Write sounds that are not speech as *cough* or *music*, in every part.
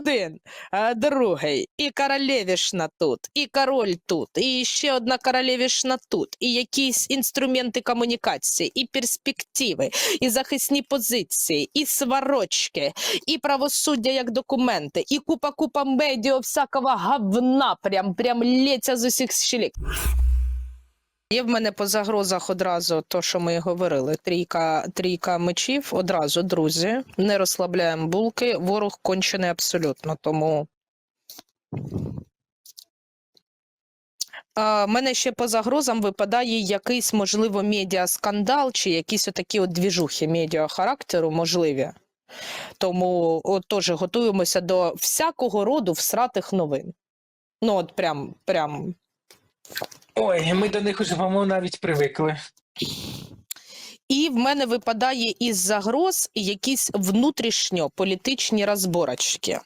один, е, другий, і королевішна тут, і король тут, і ще одна королевішна тут, і якісь інструменти комунікації, і перспективи, і захисні позиції, і сварочки, і правосуддя як документи, і купа-купа медіа всякого говна, прям, прям лється з усіх щелік. Є в мене по загрозах одразу то, що ми говорили. Трійка, трійка мечів одразу, друзі. Не розслабляємо булки. Ворог кончений абсолютно. Тому. А, мене ще по загрозам випадає якийсь, можливо, медіаскандал чи якісь отакі от двіжухи медіа характеру можливі. Тому от, теж готуємося до всякого роду всратих новин. Ну, от прям, прям Ой, ми до них уже, по-моєму, навіть привикли. І в мене випадає із загроз якісь внутрішньополітичні розборочки.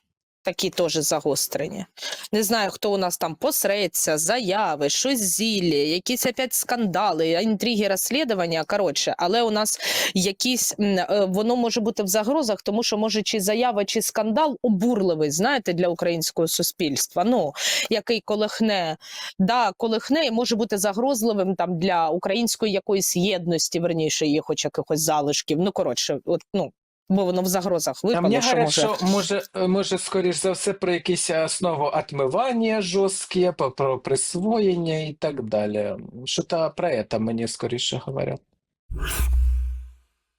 Такі теж загострені. Не знаю, хто у нас там посреться, заяви, щось зілля, якісь опять скандали, інтриги, розслідування. Коротше, але у нас якісь е, воно може бути в загрозах, тому що може чи заява, чи скандал обурливий, знаєте, для українського суспільства. Ну який колихне, да, колихне і може бути загрозливим там для української якоїсь єдності, верніше, її хоч якихось залишків. Ну коротше, от ну. Бо воно в загрозах А випало, мені що говорять, може... що може, може, скоріш за все, про якісь основу отмивання жорсткі, про, присвоєння і так далі. Що то про це мені скоріше говорять.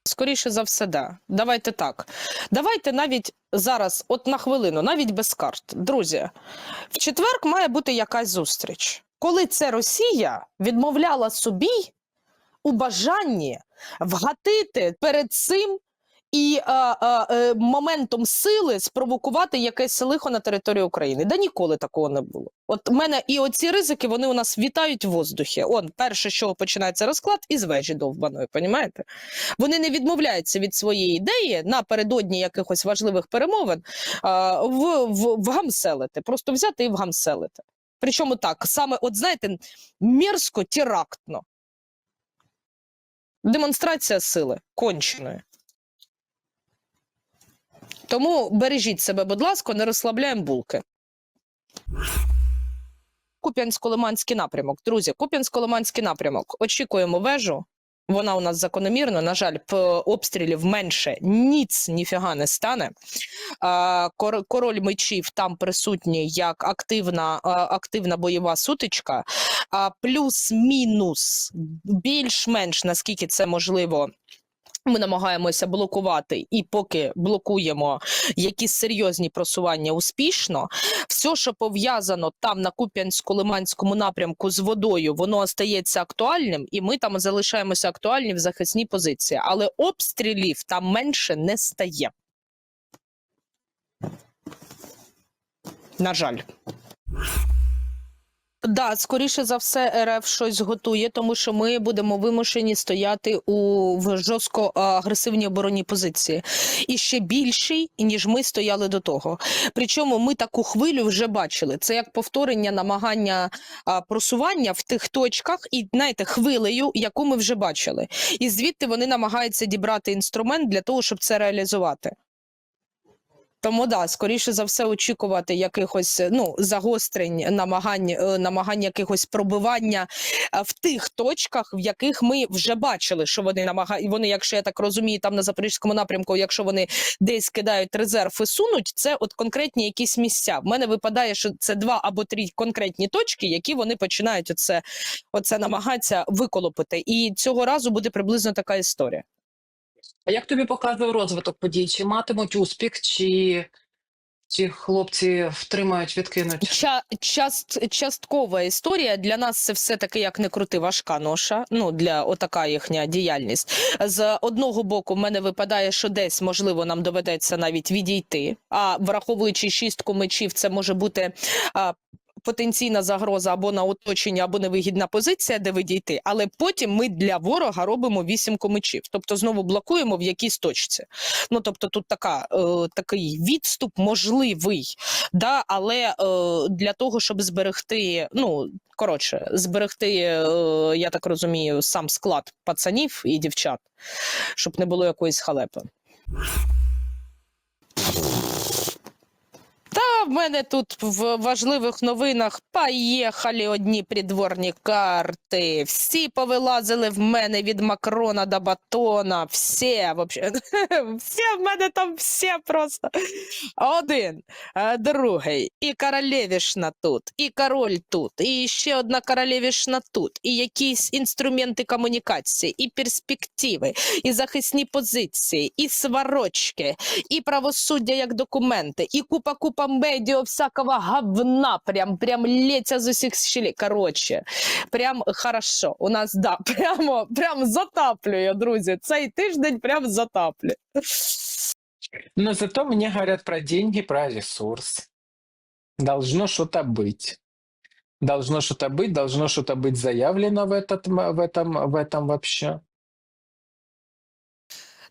Скоріше за все, да. Давайте так. Давайте навіть зараз, от на хвилину, навіть без карт. Друзі, в четвер має бути якась зустріч. Коли це Росія відмовляла собі у бажанні вгатити перед цим і е, е, е, моментом сили спровокувати якесь лихо на території України. Да ніколи такого не було. От мене і оці ризики вони у нас вітають в воздухі. Он перше, що починається розклад, із вежі довбаної, понімаєте? Вони не відмовляються від своєї ідеї напередодні якихось важливих перемовин а, в, в, вгамселити, просто взяти і вгамселити. Причому так, саме, от знаєте, мерзко, терактно. Демонстрація сили конченої. Тому бережіть себе, будь ласка, не розслабляємо булки. Куп'янсько-Лиманський напрямок. Друзі, Куп'янсько-Лиманський напрямок. Очікуємо вежу. Вона у нас закономірно. На жаль, обстрілів менше ніц ніфіга не стане. Король мечів там присутній як активна, активна бойова сутичка. Плюс-мінус більш-менш наскільки це можливо. Ми намагаємося блокувати, і поки блокуємо якісь серйозні просування успішно, все, що пов'язано там на Куп'янсько-Лиманському напрямку з водою, воно остається актуальним, і ми там залишаємося актуальні в захисній позиції. Але обстрілів там менше не стає. На жаль. Да, скоріше за все, РФ щось готує, тому що ми будемо вимушені стояти у в жорстко агресивній оборонній позиції, і ще більший, ніж ми стояли до того. Причому ми таку хвилю вже бачили. Це як повторення намагання а, просування в тих точках, і знаєте, хвилею, яку ми вже бачили. І звідти вони намагаються дібрати інструмент для того, щоб це реалізувати. Тому да, скоріше за все, очікувати якихось ну загострень, намагань, е, намагань якихось пробивання е, в тих точках, в яких ми вже бачили, що вони намагають. Вони, якщо я так розумію, там на запорізькому напрямку, якщо вони десь кидають резерв і сунуть, це от конкретні якісь місця. В мене випадає, що це два або три конкретні точки, які вони починають оце, оце намагатися виколопити. І цього разу буде приблизно така історія. А як тобі показує розвиток подій? Чи матимуть успіх, чи ці хлопці втримають, відкинуть? Ча, част, часткова історія для нас це все таки як не крути важка ноша. Ну для отака їхня діяльність. З одного боку, в мене випадає, що десь можливо нам доведеться навіть відійти. А враховуючи шістку мечів, це може бути. А, Потенційна загроза або на оточення, або невигідна позиція, де відійти, але потім ми для ворога робимо вісімку мечів, тобто знову блокуємо в якійсь точці. Ну тобто, тут така е, такий відступ можливий, да, але е, для того, щоб зберегти, ну коротше, зберегти, е, я так розумію, сам склад пацанів і дівчат, щоб не було якоїсь халепи. В мене тут в важливих новинах поїхали одні придворні карти. Всі повилазили в мене від Макрона до Батона. Всі, вообще. *laughs* Всі в мене там всі просто. Один, е, другий, і королевішна тут, і король тут, і ще одна королевішна тут, і якісь інструменти комунікації, і перспективи, і захисні позиції, і сварочки, і правосуддя як документи, і купа-купа медіа всякого говна, прям, прям лється з усіх щелей. Коротше, прям хорошо. У нас, да, прямо, *laughs* прям затаплює, друзі. Цей тиждень прям затаплює. Но зато мне говорят про деньги, про ресурс. Должно что-то быть. Должно что-то быть, должно что-то быть заявлено в, этот, м- в, этом, в этом вообще.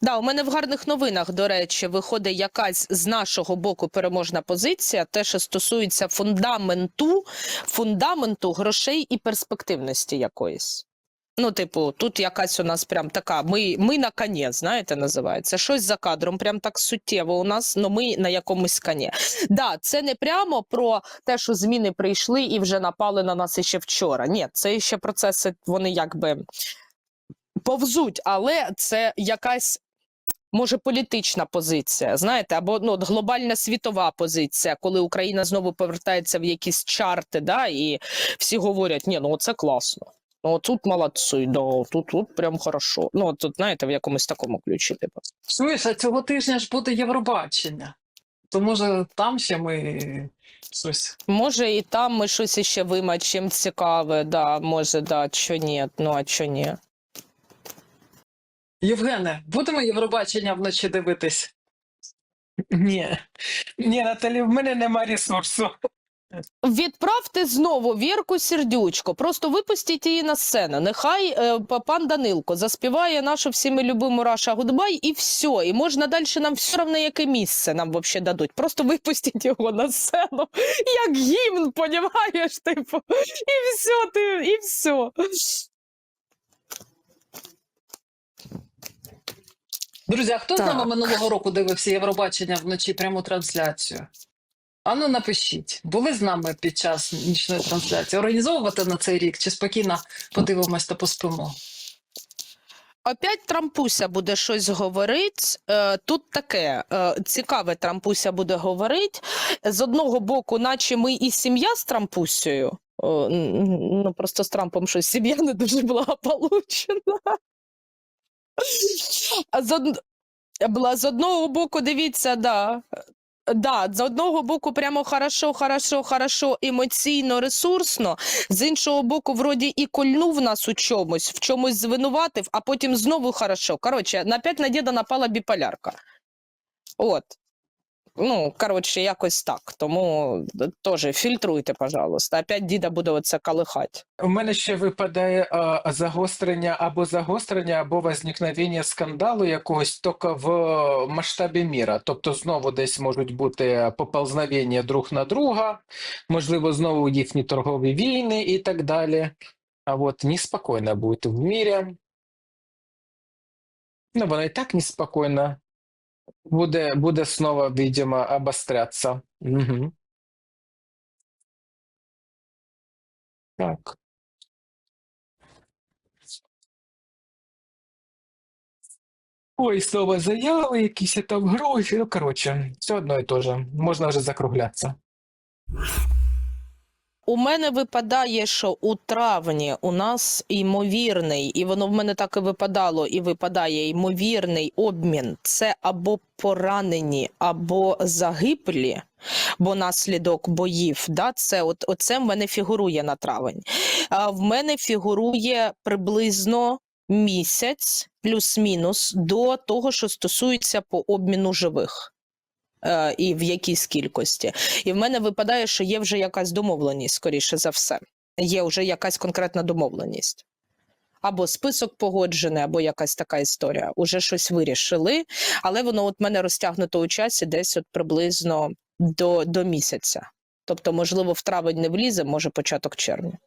Да, у мене в гарних новинах, до речі, виходить якась з нашого боку переможна позиція, те, що стосується фундаменту, фундаменту грошей і перспективності якоїсь. Ну, типу, тут якась у нас прям така. Ми, ми на коні, знаєте, називається. Щось за кадром, прям так суттєво у нас, але ми на якомусь коні. Да, це не прямо про те, що зміни прийшли і вже напали на нас іще вчора. Ні, це ще процеси, вони якби повзуть, але це якась може політична позиція, знаєте, або ну, от глобальна світова позиція, коли Україна знову повертається в якісь чарти, да, і всі говорять, ні, ну це класно. Ну, тут молодці, да, тут, тут прям хорошо. Ну, тут, знаєте, в якомусь такому ключі, типу. А цього тижня ж буде Євробачення. То може там ще ми щось. Може, і там ми щось іще вимачимо цікаве, да, може, да, чо ні, ну а чо ні. Євгене, будемо Євробачення вночі дивитись. Ні, ні, Наталі, в мене нема ресурсу. Відправте знову Вірку Сердючко. Просто випустіть її на сцену. Нехай е, пан Данилко заспіває нашу всі ми Раша Гудбай, і все. І можна далі нам все одно яке місце нам вообще дадуть. Просто випустіть його на сцену, як гімн, понімаєш, типу. І все, ти, і все. Друзі, а хто з нами минулого року дивився Євробачення вночі пряму трансляцію? Ану, напишіть, були з нами під час нічної трансляції? Організовувати на цей рік чи спокійно подивимось та поспимо? Опять Трампуся буде щось говорить. Е, Тут таке е, цікаве Трампуся буде говорить. З одного боку, наче ми і сім'я з Трампусею. Ну просто з Трампом щось сім'я не дуже благополучена. *laughs* З, од... бла- з одного боку, дивіться, да. Да, з одного боку, прямо хорошо, хорошо, хорошо, емоційно, ресурсно. З іншого боку, вроді і кольнув нас у чомусь, в чомусь звинуватив, а потім знову хорошо. Коротше, на п'ять на діда напала біполярка. От. Ну, коротше, якось так. Тому теж фільтруйте, пожалуйста. Опять діда буде оце калихати. У мене ще випадає а, загострення або загострення, або возникновення скандалу якогось тільки в масштабі міра. Тобто знову десь можуть бути поползновення друг на друга, можливо, знову їхні торгові війни і так далі. А от неспокійно буде в мірі. Ну, воно і так неспокійно. Буде, буде знову, видимо, обострятися. Угу. Так. Ой, снова заяви, якісь там гроші. Ну, коротше, все одно і те же. Можна вже закруглятися. У мене випадає, що у травні у нас ймовірний, і воно в мене так і випадало, і випадає ймовірний обмін. Це або поранені, або загиблі, бо наслідок боїв. Да, це от оце в мене фігурує на травень. А в мене фігурує приблизно місяць плюс-мінус до того, що стосується по обміну живих. Е, і в якійсь кількості. І в мене випадає, що є вже якась домовленість, скоріше за все. Є вже якась конкретна домовленість. Або список погоджений, або якась така історія. Уже щось вирішили, але воно от мене розтягнуто у часі десь от приблизно до, до місяця. Тобто, можливо, в травень не влізе, може початок червня.